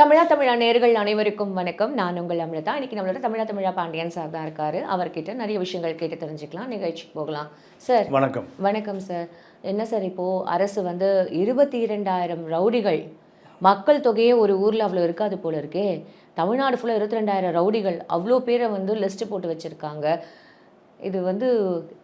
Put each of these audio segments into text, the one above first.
தமிழா தமிழா நேர்கள் அனைவருக்கும் வணக்கம். நான் உங்கள் அமிர்தா. இன்னைக்கு நம்மளோட தமிழா தமிழா பாண்டியன் சார் தான் இருக்காரு. அவர்கிட்ட நிறைய விஷயங்கள் கேட்டு தெரிஞ்சுக்கலாம் நிகழ்ச்சிக்கு போகலாம். சார் வணக்கம். வணக்கம் சார் என்ன சார் இப்போ அரசு வந்து இருபத்தி இரண்டாயிரம் ரவுடிகள் மக்கள் தொகையே ஒரு ஊர்ல அவ்வளோ இருக்காது போல இருக்கே. தமிழ்நாடு ஃபுல்லாக இருபத்தி ரெண்டாயிரம் ரவுடிகள் அவ்வளோ பேரை வந்து லிஸ்ட் போட்டு வச்சிருக்காங்க. இது வந்து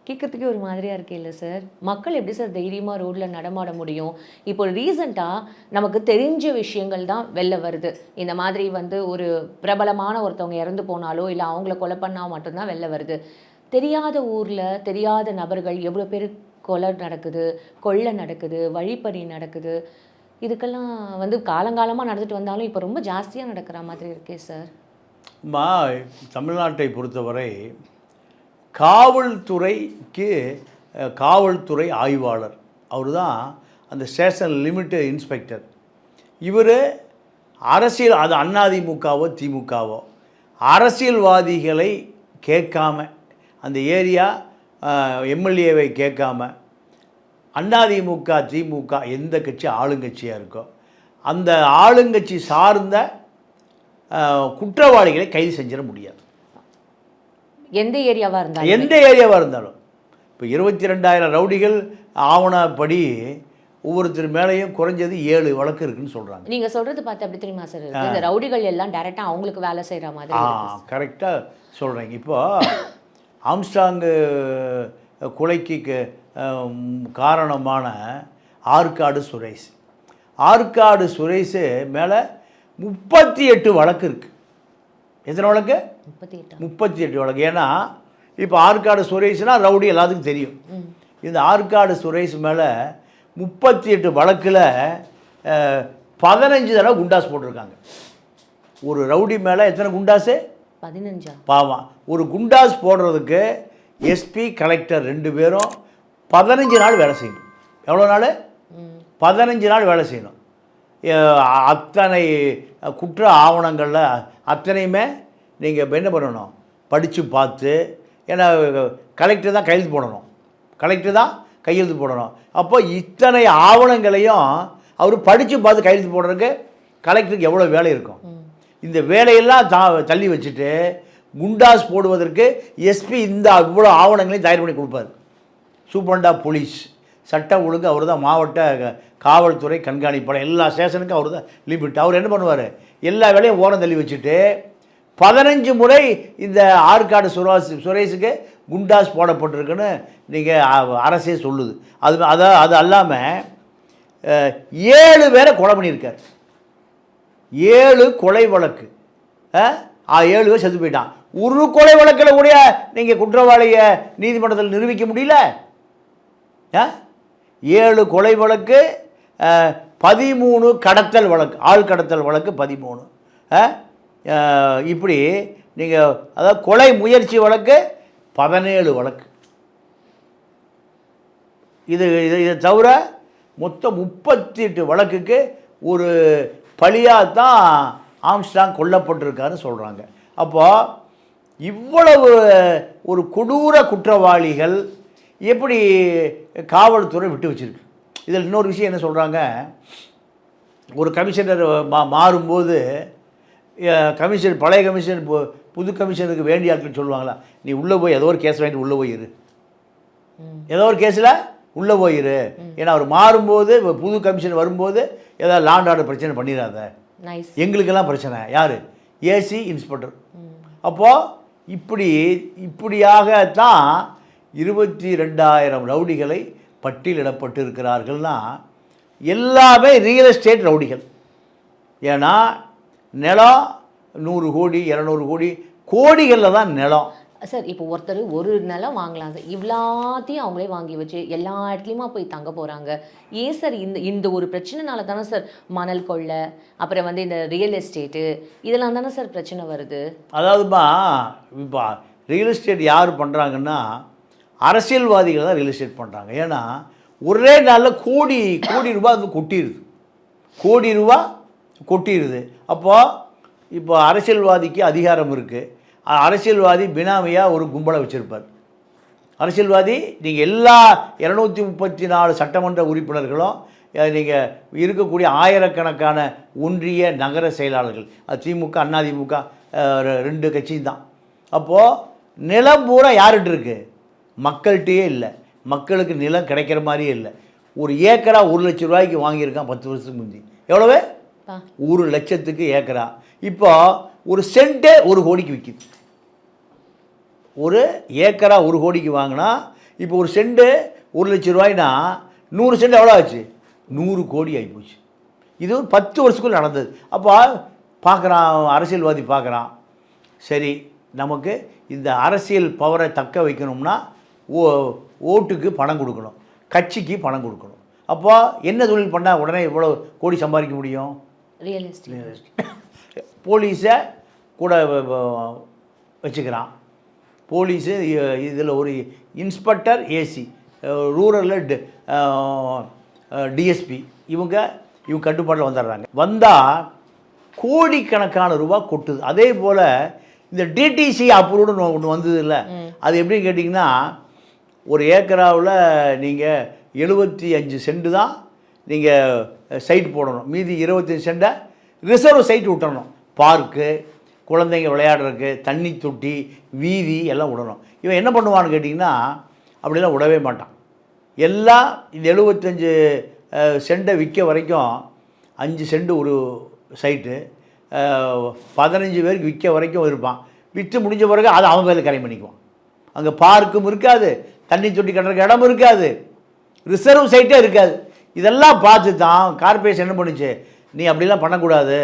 கேட்கறதுக்கே ஒரு மாதிரியாக இருக்கே இல்லை சார் மக்கள் எப்படி சார் தைரியமாக ரோட்டில் நடமாட முடியும்? இப்போ ரீசண்டாக நமக்கு தெரிஞ்ச விஷயங்கள் தான் வெளில வருது. இந்த மாதிரி வந்து ஒரு பிரபலமான ஒருத்தவங்க இறந்து போனாலோ இல்லை அவங்கள கொலை பண்ணால் மட்டும்தான் வெளில வருது. தெரியாத ஊரில் தெரியாத நபர்கள் எவ்வளோ பேர் கொலை நடக்குது கொள்ளை நடக்குது வழிப்பறி நடக்குது. இதுக்கெல்லாம் வந்து காலங்காலமாக நடந்துட்டு வந்தாலும் இப்போ ரொம்ப ஜாஸ்தியாக நடக்கிற மாதிரி இருக்கே சார் மா தமிழ்நாட்டை பொறுத்தவரை காவல்துறைக்கு காவல்துறை ஆய்வாளர். அவர் தான் அந்த ஸ்டேஷன் லிமிட்டு இன்ஸ்பெக்டர். இவர் அரசியல் அது அண்ணாதிமுகவோ திமுகவோ அரசியல்வாதிகளை கேட்காம அந்த ஏரியா எம்எல்ஏவை கேட்காம அண்ணாதிமுக திமுக எந்த கட்சி ஆளுங்கட்சியாக இருக்கோ அந்த ஆளுங்கட்சி சார்ந்த குற்றவாளிகளை கைது செஞ்சிட முடியாது. எந்த ஏரியாவாக இருந்தாலும்? எந்த ஏரியாவாக இருந்தாலும். இப்போ இருபத்தி ரெண்டாயிரம் ரவுடிகள் ஆவணப்படி ஒவ்வொருத்தர் மேலேயும் குறைஞ்சது ஏழு வழக்கு இருக்குன்னு சொல்கிறாங்க நீங்க சொல்றது பார்த்து அப்படி தெரியுமா சார் இந்த ரவுடிகள் எல்லாம் டைரக்டா அவங்களுக்கு வேலை செய்யற மாதிரி ஆ. கரெக்டாக சொல்கிறீங்க இப்போ ஆம்ஸ்டாங்கு கொலைக்கு காரணமான ஆற்காடு சுரேஷ். ஆற்காடு சுரேஷ் மேலே முப்பத்தி எட்டு வழக்கு இருக்குது எத்தனை வழக்கு? முப்பத்தி எட்டா? முப்பத்தி எட்டு வழக்கு. ஏன்னா இப்போ ஆற்காடு சுரேஷ்னா ரவுடி எல்லாத்துக்கும் தெரியும். இந்த ஆற்காடு சுரேஷ் மேலே முப்பத்தி எட்டு வழக்கில் பதினஞ்சு தடவை குண்டாஸ் போட்டிருக்காங்க. ஒரு ரவுடி மேலே எத்தனை குண்டாஸு பதினஞ்சா? பாவம். ஒரு குண்டாஸ் போடுறதுக்கு எஸ்பி கலெக்டர் ரெண்டு பேரும் பதினஞ்சு நாள் வேலை செய்யணும். எவ்வளோ நாள். பதினஞ்சு நாள் வேலை செய்யணும். அத்தனை குற்ற ஆவணங்களில் அத்தனையுமே நீங்கள் என்ன பண்ணணும்? படித்து பார்த்து ஏன்னா கலெக்டர் தான் கையெழுத்து போடணும். கலெக்டர் தான் கையெழுத்து போடணும். அப்போ இத்தனை ஆவணங்களையும் அவர் படித்து பார்த்து கையெழுத்து போடுறதுக்கு கலெக்டருக்கு எவ்வளோ வேலை இருக்கும்? இந்த வேலையெல்லாம் தா தள்ளி வச்சுட்டு குண்டாஸ் போடுவதற்கு எஸ்பி இந்த இவ்வளோ ஆவணங்களையும் தயார் பண்ணி கொடுப்பாரு. சூப்பரண்டா போலீஸ் சட்டம் ஒழுங்கு அவர் தான் மாவட்ட காவல்துறை கண்காணிப்பாளர். எல்லா ஸ்டேஷனுக்கும் அவர் தான் லிமிட் அவர் என்ன பண்ணுவார்? எல்லா வேலையும் ஓரம் தள்ளி வச்சுட்டு பதினஞ்சு முறை இந்த ஆற்காடு சுரேஷ் சுரேஷுக்கு குண்டாஸ் போடப்பட்டிருக்குன்னு நீங்கள் அரசே சொல்லுது அது அதை அது அல்லாமல் ஏழு பேரை கொலை பண்ணியிருக்கார் ஏழு கொலை வழக்கு ஆ? ஆ ஏழு பேர் செத்து போயிட்டான் ஒரு கொலை வழக்கில் கூட நீங்கள் குற்றவாளியை நீதிமன்றத்தில் நிரூபிக்க முடியல ஆ? ஏழு கொலை வழக்கு பதிமூணு கடத்தல் வழக்கு ஆள் கடத்தல் வழக்கு பதிமூணு ஆ, இப்படி நீங்கள் அதாவது கொலை முயற்சி வழக்கு பதினேழு வழக்கு. இது இது இதை தவிர மொத்தம் முப்பத்தி எட்டு வழக்குக்கு ஒரு பழியாக தான் ஆம்ஸ்டாங் கொல்லப்பட்டிருக்காருன்னு சொல்கிறாங்க அப்போது இவ்வளவு ஒரு கொடூர குற்றவாளிகள் எப்படி காவல்துறை விட்டு வச்சிருக்கு? இதில் இன்னொரு விஷயம் என்ன சொல்கிறாங்க ஒரு கமிஷனர் மா மாறும்போது அஹ், கமிஷனர் பழைய கமிஷனர் பு- புது கமிஷனருக்கு வேண்டிய ஆட்கள் சொல்லுவாங்களா? நீ உள்ளே போய் ஏதோ ஒரு கேஸ் வாங்கிட்டு உள்ளே போய் இரு. ம். ஏதோ ஒரு கேஸில் உள்ளே போயிரு ஏன்னா அவர் மாறும்போது புது கமிஷன் வரும்போது ஏதாவது லாண்ட் ஆர்டர் பிரச்சனை பண்ணிடாத. எங்களுக்கெல்லாம் பிரச்சனை. யார்? ஏசி இன்ஸ்பெக்டர் அப்போது இப்படி இப்படியாகத்தான் இருபத்தி ரெண்டாயிரம் ரவுடிகளை பட்டியலிடப்பட்டு இருக்கிறார்கள்னா எல்லாமே ரியல் எஸ்டேட் ரவுடிகள். ஏன்னா நிலம் நூறு கோடி இரநூறு கோடி கோடிகளில் தான் நிலம். சார் இப்போ ஒருத்தர் ஒரு நிலம் வாங்கலாம் சார். இவ்வளாத்தையும் அவங்களே வாங்கி வச்சு எல்லா இடத்துலையுமா போய் தங்க போகிறாங்க ஏன் சார் இந்த இந்த ஒரு பிரச்சனைனால தானே சார் மணல் கொள்ளை அப்புறம் வந்து இந்த ரியல் எஸ்டேட்டு இதெல்லாம் தானே சார் பிரச்சனை வருது? அதாவதுமா இப்போ ரியல் எஸ்டேட் யார் பண்ணுறாங்கன்னா அரசியல்வாதிகள் தான் ரியல் எஸ்டேட் பண்ணுறாங்க ஏன்னா ஒரே நாளில் கோடி கோடி ரூபாய் அது கொட்டிடுது கோடி ரூபா கொட்டிடுது அப்போது இப்போ அரசியல்வாதிக்கு அதிகாரம் இருக்குது அரசியல்வாதி பினாமியாக ஒரு கும்பலை வச்சுருப்பார். அரசியல்வாதி நீங்கள் எல்லா இரநூத்தி முப்பத்தி நாலு சட்டமன்ற உறுப்பினர்களும் நீங்கள் இருக்கக்கூடிய ஆயிரக்கணக்கான ஒன்றிய நகர செயலாளர்கள் அது திமுக அதிமுக ரெண்டு கட்சியும் தான். அப்போது நிலம் பூரா யார்கிட்ட இருக்குது மக்கள்கிட்டயே இல்லை. மக்களுக்கு நிலம் கிடைக்கிற மாதிரியே இல்லை. ஒரு ஏக்கராக ஒரு லட்ச ரூபாய்க்கு வாங்கியிருக்கான் பத்து வருஷத்துக்கு முந்தி. எவ்வளவு? ஒரு லட்சத்துக்கு ஏக்கரா. இப்போ ஒரு சென்ட்டே ஒரு கோடிக்கு விற்கிது ஒரு ஏக்கரா ஒரு கோடிக்கு வாங்கினா இப்போ ஒரு சென்ட்டு ஒரு லட்ச ரூபாய்னா நூறு சென்ட் எவ்வளோ ஆச்சு? நூறு கோடி ஆகிப்போச்சு இது ஒரு பத்து வருஷத்துக்குள்ள நடந்தது. அப்போ பார்க்குறான் அரசியல்வாதி பார்க்குறான். சரி நமக்கு இந்த அரசியல் பவரை தக்க வைக்கணும்னா ஓ ஓட்டுக்கு பணம் கொடுக்கணும். கட்சிக்கு பணம் கொடுக்கணும். அப்போ என்ன தொழில் பண்ணால் உடனே இவ்வளோ கோடி சம்பாதிக்க முடியும்? ரியல் எஸ்டேட் போலீஸை கூட வச்சுக்கிறான். போலீஸு இதில் ஒரு இன்ஸ்பெக்டர் ஏசி ரூரலில் டிஎஸ்பி இவங்க இவங்க கட்டுப்பாட்டில் வந்துடுறாங்க. வந்தால் கோடிக்கணக்கான ரூபா கொட்டுது. அதே போல் இந்த டிடிசி அப்ரூவ்டு ஒன்று வந்தது இல்லை அது எப்படின்னு கேட்டிங்கன்னா ஒரு ஏக்கராவில் நீங்கள் எழுபத்தி அஞ்சு சென்ட் தான் நீங்கள் சைட் போடணும். மீதி இருபத்தஞ்சு செண்டை ரிசர்வ் சைட் விட்டுறணும். பார்க்கு குழந்தைங்க விளையாடுறதுக்கு தண்ணி தொட்டி வீதி எல்லாம் விடணும். இவன் என்ன பண்ணுவான்னு கேட்டிங்கன்னா அப்படிலாம் விடவே மாட்டான். எல்லாம் இந்த எழுபத்தஞ்சு செண்டை விற்க வரைக்கும் அஞ்சு செண்டு ஒரு சைட்டு பதினஞ்சு பேருக்கு விற்க வரைக்கும் இருப்பான். விற்று முடிஞ்ச பிறகு அதை அவன் பேரில் கரை பண்ணிக்குவான். அங்கே பார்க்கும் இருக்காது தண்ணி தொட்டி கட்டுறதுக்கு இடம் இருக்காது. ரிசர்வ் சைட்டே இருக்காது. இதெல்லாம் பார்த்து தான் கார்பரேஷன் என்ன பண்ணுச்சு? நீ அப்படிலாம் பண்ணக்கூடாது.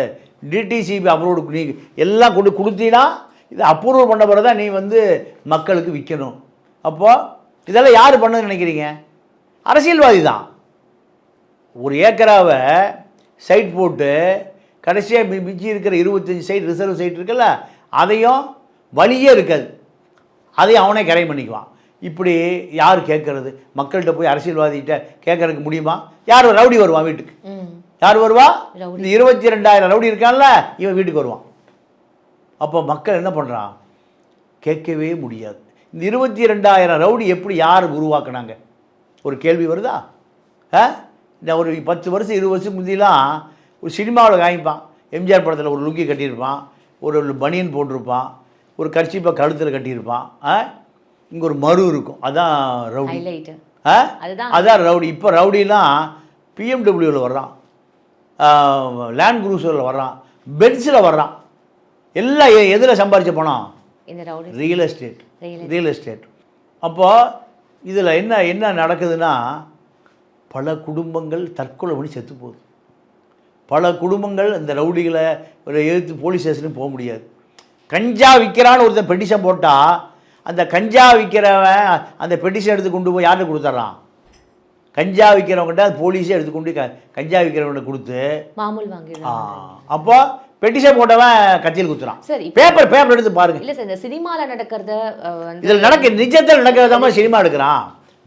டிடிசிபி அப்ரூவ்டு நீ எல்லாம் கொண்டு கொடுத்தீங்கன்னா இது அப்ரூவ் பண்ண பிறகு தான் நீ வந்து மக்களுக்கு விற்கணும். அப்போது இதெல்லாம் யார் பண்ணுன்னு நினைக்கிறீங்க? அரசியல்வாதி தான். ஒரு ஏக்கராவை சைட் போட்டு கடைசியாக மி மிஞ்சி இருக்கிற இருபத்தஞ்சி சைட் ரிசர்வ் சைட் இருக்குல்ல அதையும் வழியே இருக்காது. அதையும் அவனே கரை பண்ணிக்குவான். இப்படி யார் கேட்கறது? மக்கள்கிட்ட போய் அரசியல்வாதிகிட்ட கேட்கறதுக்கு முடியுமா? யார் ரவுடி வருவான் வீட்டுக்கு? யார் வருவா. இந்த இருபத்தி ரெண்டாயிரம் ரவுடி இருக்கான்ல இவன் வீட்டுக்கு வருவான். அப்போ மக்கள் என்ன பண்ணுறான் கேட்கவே முடியாது. இந்த இருபத்தி ரெண்டாயிரம் ரவுடி எப்படி யார் உருவாக்குனாங்க? ஒரு கேள்வி வருதா? ஆ? இந்த ஒரு பத்து வருஷம் இருபது வருஷம் முந்திலாம் ஒரு சினிமாவில் காமிப்பான். எம்ஜிஆர் படத்தில் ஒரு லுங்கி கட்டியிருப்பான். ஒரு பனியன் போட்டிருப்பான். ஒரு கர்ச்சிப்பை கழுத்தில் கட்டியிருப்பான். ஆ? இங்கே ஒரு மறு இருக்கும். அதான் ரவுடி. ஆ? அதான் ரவுடி. இப்போ ரவுடிலாம் பிஎம்டபிள்யூவில் வர்றான். லேண்ட் குரூசரில் வர்றான். பென்ஸில் வர்றான். எல்லாம் எதில் சம்பாரிச்ச பணம் rowdy. Real estate real estate அப்போது இதில் என்ன என்ன நடக்குதுன்னா பல குடும்பங்கள் தற்கொலை பண்ணி செத்து போகுது. பல குடும்பங்கள் இந்த ரவுடிகளை எழுத்து போலீஸ் ஸ்டேஷனுக்கு போக முடியாது. கஞ்சா விற்கிறான்னு ஒருத்தன் பெட்டிஷன் போட்டால் அந்த கஞ்சா விற்கிறவன் அந்த பெட்டிஷன் எடுத்து கொண்டு போய் யார்கிட்ட கொடுத்துட்றான் கஞ்சா விற்கிறவங்ககிட்ட அது போலீஸே எடுத்து கொண்டு க கஞ்சா விற்கிறவங்ககிட்ட கொடுத்து மாமூல் வாங்கிடுறாங்க. அப்போ பெட்டிஷன் போட்டவன் கத்தியில் குத்துறான். சரி பேப்பர் பேப்பர் எடுத்து பாருங்க. இல்ல சார் இந்த சினிமால நடக்கிறத இதில் நடக்க நிஜத்தில் நடக்கிறதாம சினிமா எடுக்கிறான்.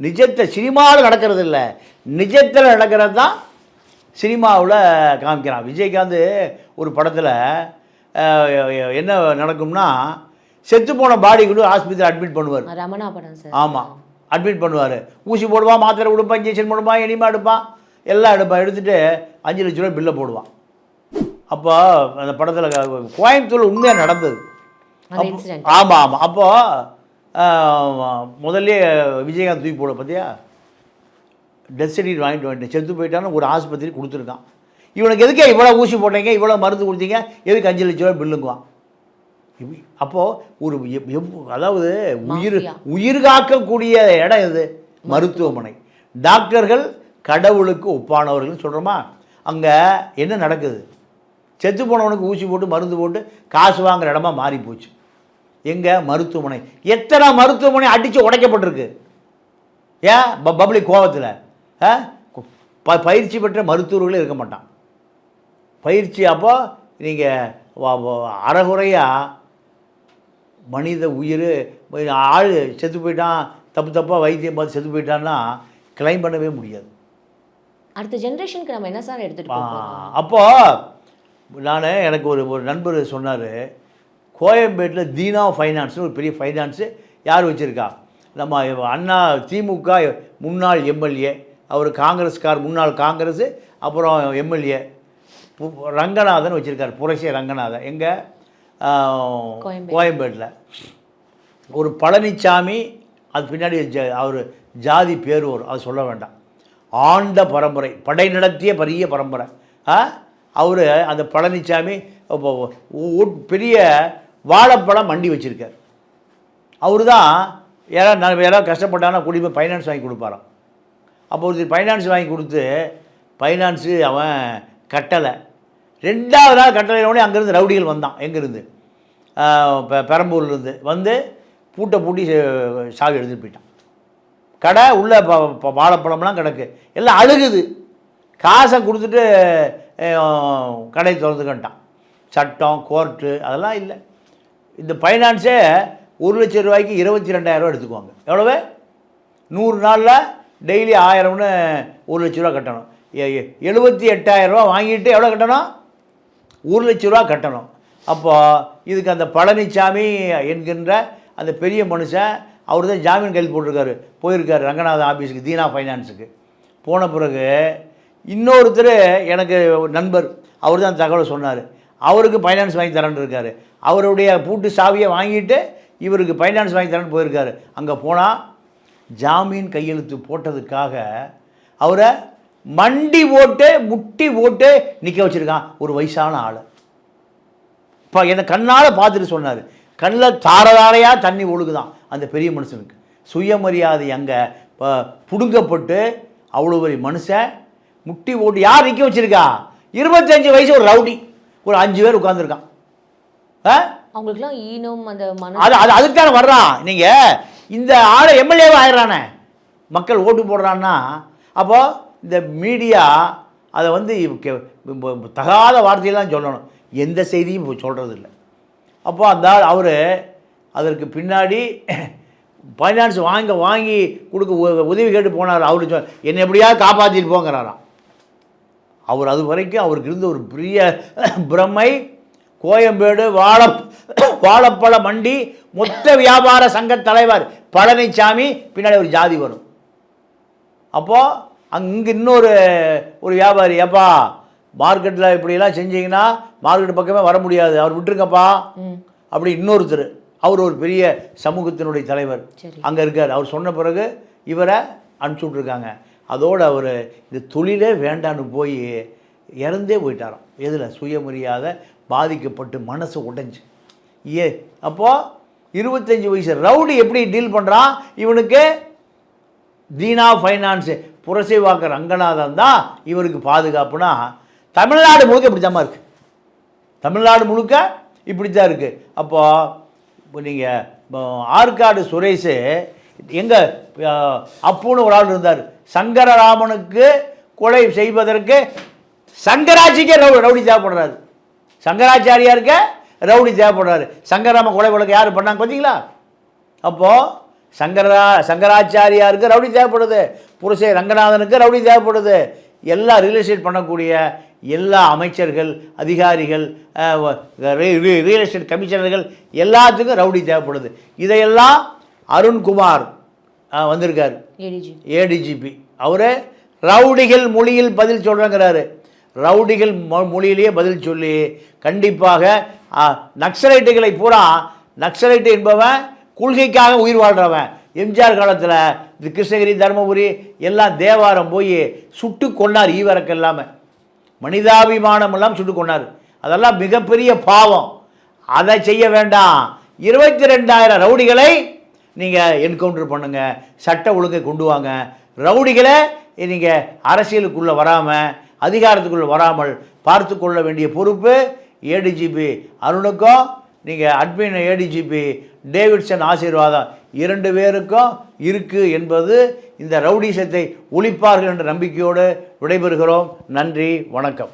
நிஜத்தை சினிமாவில் நடக்கிறது இல்லை. நிஜத்தில் நடக்கிறது தான் சினிமாவில் காமிக்கிறான். விஜயகாந்த் ஒரு படத்தில் என்ன நடக்கும்னா செத்து போன பாடி கொண்டு ஆஸ்பத்திரி அட்மிட் பண்ணுவார். ரமணா படம் சார் ஆமாம் அட்மிட் பண்ணுவார். ஊசி போடுவான் மாத்திரை கொடுப்பான் இன்ஜெக்ஷன் போடுவான் எனிமா எடுப்பான். எல்லாம் எடுப்பான். எடுத்துட்டு அஞ்சு லட்ச ரூபாய் பில்லை போடுவான். அப்போ அந்த படத்தில் கோயம்புத்தூர் உண்மையாக நடந்தது. ஆமாம் ஆமாம் அப்போது முதல்ல விஜயகாந்த் தூக்கி போட பார்த்தியா டெத் சர்டிஃபிகேட் வாங்கிட்டு வந்துட்டேன் செத்து போயிட்டான்னு ஒரு ஆஸ்பத்திரி கொடுத்துருக்கான். இவனுக்கு எதுக்கே இவ்வளோ ஊசி போட்டீங்க இவ்வளோ மருந்து கொடுத்தீங்க எதுக்கு அஞ்சு லட்ச ரூபாய் பில்லுங்குவான் அப்போது ஒரு அதாவது உயிர். உயிர் காக்கக்கூடிய இடம் இது மருத்துவமனை. டாக்டர்கள் கடவுளுக்கு ஒப்பானவர்கள்னு சொல்கிறோமா அங்கே என்ன நடக்குது? செத்து போனவனுக்கு ஊசி போட்டு மருந்து போட்டு காசு வாங்குற இடமா மாறி போச்சு. எங்கே? மருத்துவமனை. எத்தனை மருத்துவமனை அடித்து உடைக்கப்பட்டிருக்கு? ஏன் ப பப்ளிக் கோவத்தில். ப பயிற்சி பெற்ற மருத்துவர்களே இருக்க மாட்டான். பயிற்சி அப்போ நீங்கள் அறகுறையாக மனித உயிர் ஆள் செத்து போயிட்டான் தப்பு தப்பாக வைத்தியம் பார்த்து செத்து போயிட்டான்னா கிளைம் பண்ணவே முடியாது அடுத்த ஜெனரேஷனுக்கு நம்ம என்ன சார் போறோம்? அப்போது நான் எனக்கு ஒரு ஒரு நண்பர் சொன்னார் கோயம்பேட்டில் தீனா ஃபைனான்ஸ்னு ஒரு பெரிய ஃபைனான்ஸு யார் வச்சுருக்கா நம்ம அண்ணா திமுக முன்னாள் எம்எல்ஏ அவர் காங்கிரஸ்கார் முன்னாள் காங்கிரஸ் அப்புறம் எம்எல்ஏ ரங்கநாதன் வச்சுருக்கார் புரட்சி ரங்கநாதன் எங்கே கோயம்பேடு. கோயம்பேட்டில் ஒரு பழனிசாமி அது பின்னாடி அவர் ஜாதி பேர் வரும் அது சொல்ல வேண்டாம். ஆண்ட பரம்பரை படை நடத்திய பெரிய பரம்பரை. ஆ அவர் அந்த பழனிசாமி இப்போ பெரிய வாழைப்பழம் மண்டி வச்சுருக்கார். அவர் தான் யாராவது நான் யாராவது கஷ்டப்பட்டாங்கன்னா கூடி போய் ஃபைனான்ஸ் வாங்கி கொடுப்பாராம். அப்போ ஒருத்தர் ஃபைனான்ஸ் வாங்கி கொடுத்து ஃபைனான்ஸு அவன் கட்டலை. ரெண்டாவது நாள் கட்டளையோடனே அங்கேருந்து ரவுடிகள் வந்தான் எங்கேருந்து? பெ- பெரம்பூர்லேருந்து வந்து பூட்டை பூட்டி சாவி எடுத்துகிட்டு போயிட்டான். கடை உள்ள ப வாழைப்பழம்லாம் கிடக்கு. எல்லாம் அழுகுது. காசை கொடுத்துட்டு கடையை திறந்துக்கிட்டான் சட்டம் கோர்ட்டு அதெல்லாம் இல்லை. இந்த ஃபைனான்ஸே ஒரு லட்சம் ரூபாய்க்கு இருபத்தி ரெண்டாயிரரூவா எடுத்துக்குவாங்க. எவ்வளவு? நூறு நாளில் டெய்லி ஆயிரம்னு ஒரு லட்ச ரூபா கட்டணும். எ- எழுபத்தி எட்டாயிரரூவா வாங்கிட்டு எவ்வளோ கட்டணும்? ஒரு லட்ச ரூபா கட்டணும். அப்போ இதுக்கு அந்த பழனிசாமி என்கின்ற அந்த பெரிய மனுஷன் அவர் தான் ஜாமீன் கையில் போட்டிருக்காரு. போயிருக்காரு ரங்கநாதன் ஆஃபீஸுக்கு தீனா ஃபைனான்ஸுக்கு. போன பிறகு இன்னொருத்தர் எனக்கு ஒரு நண்பர் அவர் தான் தகவலை சொன்னார். அவருக்கு ஃபைனான்ஸ் வாங்கி தரேன்னு இருக்காரு. அவருடைய பூட்டு சாவியை வாங்கிட்டு இவருக்கு ஃபைனான்ஸ் வாங்கி தரேன்னு போயிருக்காரு. அங்கே போனால் ஜாமீன் கையெழுத்து போட்டதுக்காக அவரை மண்டி ஓட்டு முட்டி ஓட்டு நிற்க வச்சுருக்கான். ஒரு வயசான ஆள். இப்போ என்னை கண்ணால் பார்த்துட்டு சொன்னார். கண்ணில் தாரதாரையாக தண்ணி ஒழுகுதான் அந்த பெரிய மனுஷனுக்கு. சுயமரியாதை அங்கே புடுங்கப்பட்டு அவ்வளோ பெரிய மனுஷன். முட்டி ஓட்டு யார் நிற்க வச்சிருக்கா? இருபத்தஞ்சு வயசு ஒரு ரவுடி. ஒரு அஞ்சு பேர் உட்காந்துருக்கான் ஆ? அவங்களுக்குலாம் ஈனம் அந்த மன அது அது அதுக்கு தானே வர்றான். நீங்கள் இந்த ஆளை எம்எல்ஏவும் ஆயிடுறானே. மக்கள் ஓட்டு போடுறான்னா அப்போது இந்த மீடியா அதை வந்து தகாத வார்த்தையெல்லாம் சொல்லணும். எந்த செய்தியும் இப்போ சொல்கிறது இல்லை அப்போ அந்த அவர் அதற்கு பின்னாடி ஃபைனான்ஸ் வாங்க வாங்கி கொடுக்க உ- உதவி கேட்டு போனார். அவர் என்னை எப்படியாவது காப்பாற்றிட்டு போங்கிறாராம். அவர் அது வரைக்கும் அவருக்கு இருந்த ஒரு பெரிய பிரமை கோயம்பேடு வாழ வாழப்பழ மண்டி மொத்த வியாபார சங்க தலைவர் பழனிசாமி பின்னாடி ஒரு ஜாதி வரும். அப்போது அங்கே இன்னொரு ஒரு வியாபாரி ஏப்பா மார்க்கெட்டில் இப்படியெல்லாம் செஞ்சீங்கன்னா மார்க்கெட் பக்கமே வர முடியாது. அவர் விட்டுருங்கப்பா. அப்படி இன்னொருத்தர் அவர் ஒரு பெரிய சமூகத்தினுடைய தலைவர். அங்கே இருக்கார். அவர் சொன்ன பிறகு இவரை அனுப்பிச்சி விட்ருக்காங்க அதோடு அவர் இந்த தொழிலே வேண்டான்னு போய் இறந்தே போயிட்டாராம். எதில்? சுயமரியாதை பாதிக்கப்பட்டு மனசு உடைஞ்சு. ஏ அப்போது இருபத்தஞ்சி வயசு ரவுடி எப்படி டீல் பண்ணுறான் இவனுக்கு தீனா ஃபைனான்ஸு புரசைவாக்க ரங்கநாதன் தான் இவருக்கு பாதுகாப்புனா தமிழ்நாடு முழுக்க இப்படி தான் இருக்குது தமிழ்நாடு முழுக்க இப்படி தான் இருக்குது அப்போது இப்போ நீங்கள் ஆற்காடு சுரேஷு எங்கே அப்புன்னு ஒரு ஆள் இருந்தார். சங்கரராமனுக்கு கொலை செய்வதற்கு சங்கராட்சிக்கே ரவு ரவுடி தேவைப்படுறாரு. சங்கராச்சாரியாருக்கே ரவுடி தேவைப்படுறாரு. சங்கராம கொலை வழக்கு யார் பண்ணாங்க பார்த்தீங்களா அப்போது சங்கரா சங்கராச்சாரியாருக்கு ரவுடி தேவைப்படுது. புருஷே ரங்கநாதனுக்கு ரவுடி தேவைப்படுது. எல்லா ரியல் எஸ்டேட் பண்ணக்கூடிய எல்லா அமைச்சர்கள் அதிகாரிகள் ரியல் எஸ்டேட் கமிஷனர்கள் எல்லாத்துக்கும் ரவுடி தேவைப்படுது. இதையெல்லாம் அருண்குமார் வந்திருக்கார். ஏடிஜி ஏடிஜிபி அவர் ரவுடிகள் மொழியில் பதில் சொல்கிறேங்கிறாரு ரவுடிகள் மொ- மொழியிலேயே பதில் சொல்லி கண்டிப்பாக நக்சலைட்டுகளை பூரா நக்சலைட்டு என்பவன் கொள்கைக்காக உயிர் வாழ்கிறவன் எம்ஜிஆர் காலத்தில் இது கிருஷ்ணகிரி தருமபுரி எல்லாம் தேவாரம் போய் சுட்டு கொண்டார் ஈவரக்கு இல்லாமல் மனிதாபிமானம் எல்லாம் சுட்டு கொண்டார் அதெல்லாம் மிகப்பெரிய பாவம். அதை செய்ய வேண்டாம். இருபத்தி ரெண்டாயிரம் ரவுடிகளை நீங்கள் என்கவுண்டர் பண்ணுங்கள் சட்ட ஒழுங்கை கொண்டு வாங்க. ரவுடிகளை நீங்கள் அரசியலுக்குள்ளே வராமல் அதிகாரத்துக்குள்ளே வராமல் பார்த்து கொள்ள வேண்டிய பொறுப்பு ஏடிஜிபி அருணுக்கும் நீங்கள் அட்மின் ஏடிஜிபி டேவிட்சன் ஆசீர்வாதம் இரண்டு பேருக்கும் இருக்குது என்பது இந்த ரவுடிசத்தை ஒழிப்பார்கள் என்ற நம்பிக்கையோடு விடைபெறுகிறோம். நன்றி வணக்கம்.